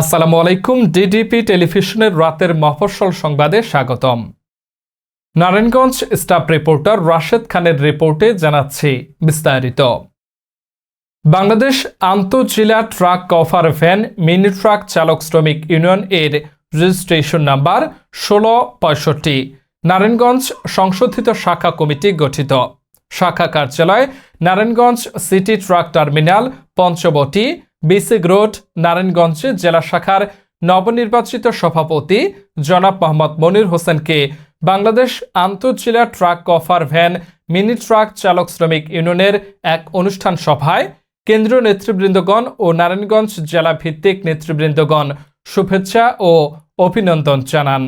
আসসালামু আলাইকুম ডিডিপি টেলিভিশনের রাতের মফস্বল সংবাদে স্বাগতম। নারায়ণগঞ্জ স্টাফ রিপোর্টার রাশেদ খানের রিপোর্টে জানাচ্ছি বিস্তারিত। Bangladesh আন্তঃজেলা truck cover van, mini truck চালক শ্রমিক ইউনিয়ন এর রেজিস্ট্রেশন নাম্বার ষোলো পঁয়ষট্টি, নারায়ণগঞ্জ সংশোধিত শাখা কমিটি গঠিত। শাখা কার্যালয়, Narayanganj city truck terminal, Panchabati BSCIC road, Narayanganj জেলা শাখার নবনির্বাচিত সভাপতি জনাব মোহাম্মদ মনির হোসেনকে Bangladesh আন্তঃজেলা truck cover van mini truck চালক শ্রমিক ইউনিয়নের এক অনুষ্ঠান সভায় কেন্দ্রীয় নেতৃবৃন্দগণ ও নারায়ণগঞ্জ জেলা ভিত্তিক নেতৃবৃন্দগণ শুভেচ্ছা ও অভিনন্দন জানান।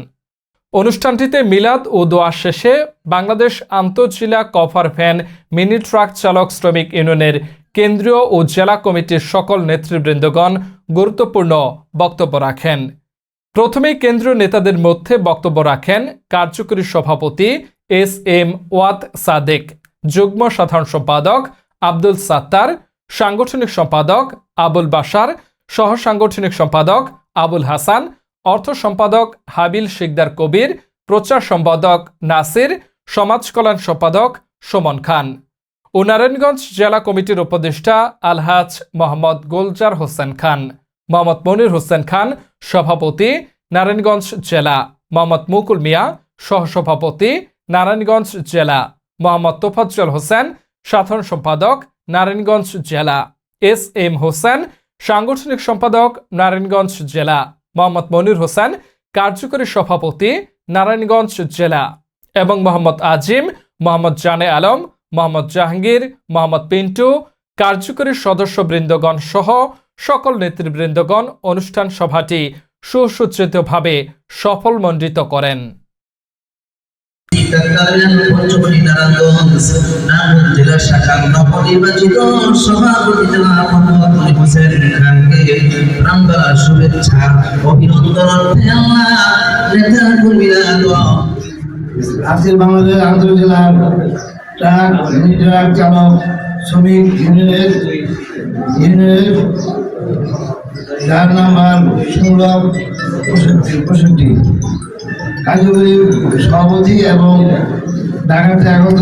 অনুষ্ঠানটিতে মিলাদ ও দোয়া শেষে বাংলাদেশ আন্তঃজেলা কভার ভ্যান মিনি ট্রাক চালক শ্রমিক ইউনিয়নের কেন্দ্রীয় ও জেলা কমিটির সকল নেতৃবৃন্দগণ গুরুত্বপূর্ণ বক্তব্য রাখেন। প্রথমেই কেন্দ্রীয় নেতাদের মধ্যে বক্তব্য রাখেন কার্যকরী সভাপতি এস এম ওয়াদ সাদেক, যুগ্ম সাধারণ সম্পাদক আব্দুল সাত্তার, সাংগঠনিক সম্পাদক আবুল বাসার সহ সাংগঠনিক সম্পাদক আবুল হাসান, অর্থ সম্পাদক হাবিল শিকদার কবির, প্রচার সম্পাদক নাসির, সমাজ কল্যাণ সম্পাদক সুমন খান। ও নারায়ণগঞ্জ জেলা কমিটির উপদেষ্টা আলহাজ মোহাম্মদ গোলজার হোসেন খান, মোহাম্মদ মনির হোসেন খান, সভাপতি নারায়ণগঞ্জ জেলা, মোহাম্মদ মুকুল মিয়া, সহসভাপতি নারায়ণগঞ্জ জেলা, মোহাম্মদ তোফাজ্জল হোসেন, সাধারণ সম্পাদক নারায়ণগঞ্জ জেলা, এস এম হোসেন, সাংগঠনিক সম্পাদক নারায়ণগঞ্জ জেলা, মোহাম্মদ মনির হোসেন, কার্যকরী সভাপতি নারায়ণগঞ্জ জেলা এবং মোহাম্মদ আজিম, মোহাম্মদ জানে আলম মোহাম্মদ জাহাঙ্গীর, মোহাম্মদ পিন্টু, কার্যকরী সদস্যবৃন্দগণ সহ সকল নেতৃবৃন্দগণ অনুষ্ঠান সভাটি করেন। নেতা কর্মীরা দোয়া বাংলাদেশ আন্তর্জেলার ট্রাক মিনি ট্রাক চালক শ্রমিক ইউনিয়নের যার নাম্বার ষোলো কার্যকরী সভাপতি এবং ঢাকাতে আগত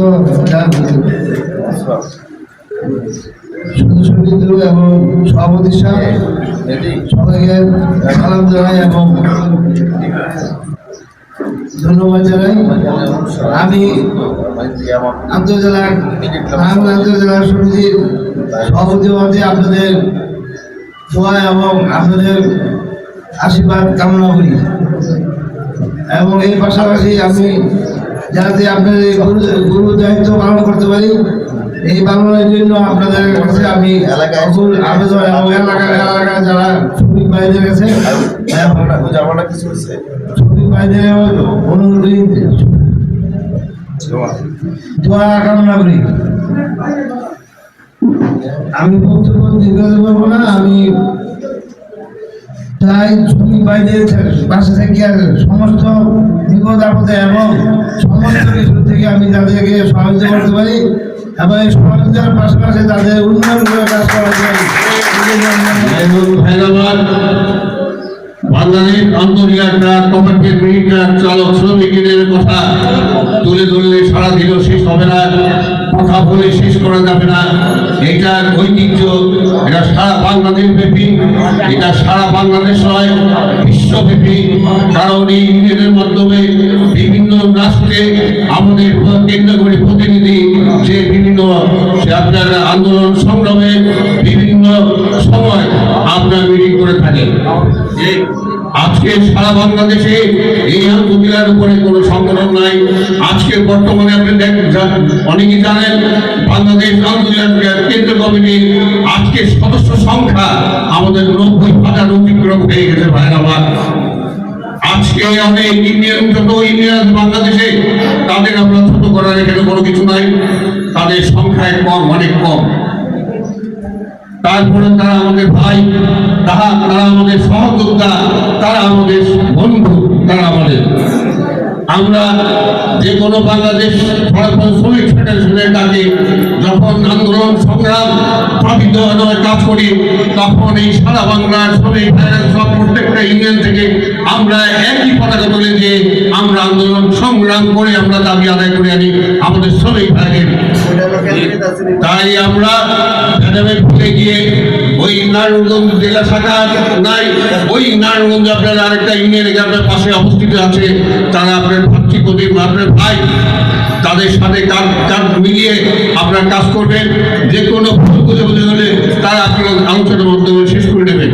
এবং সভাপতি সাহেব, সবাইকে সালাম জানাই এবং ধন্যবাদ জানাই। আমি আন্তর্জেলার আমি আন্তর্জেলার সমিতির সভাপতি পদে আপনাদের দোয়া এবং আপনাদের আশীর্বাদ কামনা করি। এবং এর পাশাপাশি আমি যাতে আপনাদের গুরু গুরু দায়িত্ব পালন করতে পারি। এই পালনের জন্য আপনাদের কাছে আমি অকুল আবেদন এবং এলাকার এলাকার যারা শ্রমিক ভাইদের কাছে শ্রমিক ভাইদের অনুরোধ করি দোয়া কামনা করি। আমি বক্তব্য দীর্ঘ করব না আমি চাই শ্রমিক ভাইদের পাশে থেকে সমস্ত বিপদ আপদে এবং সমস্ত কিছু থেকে আমি তাদেরকে সহযোগিতা করতে পারি এবং এই সহযোগিতার পাশাপাশি তাদের উন্নয়ন করে কাজ করা যায় বাংলাদেশ আন্তর্জাতিক কথা তুলে ধরলে শেষ হবে না, কথা বলে শেষ করা যাবে না। এটা বাংলাদেশ ব্যাপী এটা সারা বাংলাদেশ নয়, বিশ্বব্যাপী। কারণ এই ইউনিয়নের মাধ্যমে বিভিন্ন রাষ্ট্রে আমাদের কেন্দ্র করে প্রতিনিধি যে বিভিন্ন আপনার আন্দোলন সংগ্রামে বিভিন্ন সময় আপনার মিটিং করে থাকেন আজকে সারা বাংলাদেশে এই উপজেলার উপরে কোনো বর্তমানে আপনি দেখেন অনেকে জানেন, বাংলাদেশ কেন্দ্র কমিটির আজকে সদস্য সংখ্যা আমাদের নব্বই হাজার অতিক্রম হয়ে গেছে ভাই আজকে অনেক ইন্ডিয়ান যত ইন্ডিয়ান বাংলাদেশে, তাদের আমরা ছোট করার এখানে কোনো কিছু নাই। তাদের সংখ্যায় কম, অনেক কম। তারপরে তারা আমাদের ভাই, তাহা, তারা আমাদের সহযোদ্ধা, তারা আমাদের বন্ধু, তারা আমাদের আমরা যে কোনো বাংলাদেশ ফলাফল শ্রমিক ফেডারেশনের কাজে যখন আন্দোলন সংগ্রাম হওয়ার কাজ করি তখন এই সারা বাংলার শ্রমিক সব প্রত্যেকটা ইউনিয়ন থেকে আমরা একই পতাকা তুলে দিয়ে আমরা আন্দোলন সংগ্রাম করে আমরা দাবি আদায় করে আনি আমাদের শ্রমিক ভাইদের। তাই আমরা ভেদাভেদ ভুলে গিয়ে ওই নারায়ণগঞ্জ জেলা শাখা নাই, ওই নারায়ণগঞ্জ আপনার আরেকটা ইউনিয়নে আপনার পাশে অবস্থিত আছে, তারা আপনার ভাতৃপতি আপনার ভাই, তাদের সাথে কাজ মিলিয়ে আপনার কাজ করবেন যে কোনো ভুল বুঝে বুঝে হলে তারা আপনার আলোচনার মাধ্যমে শেষ করে নেবেন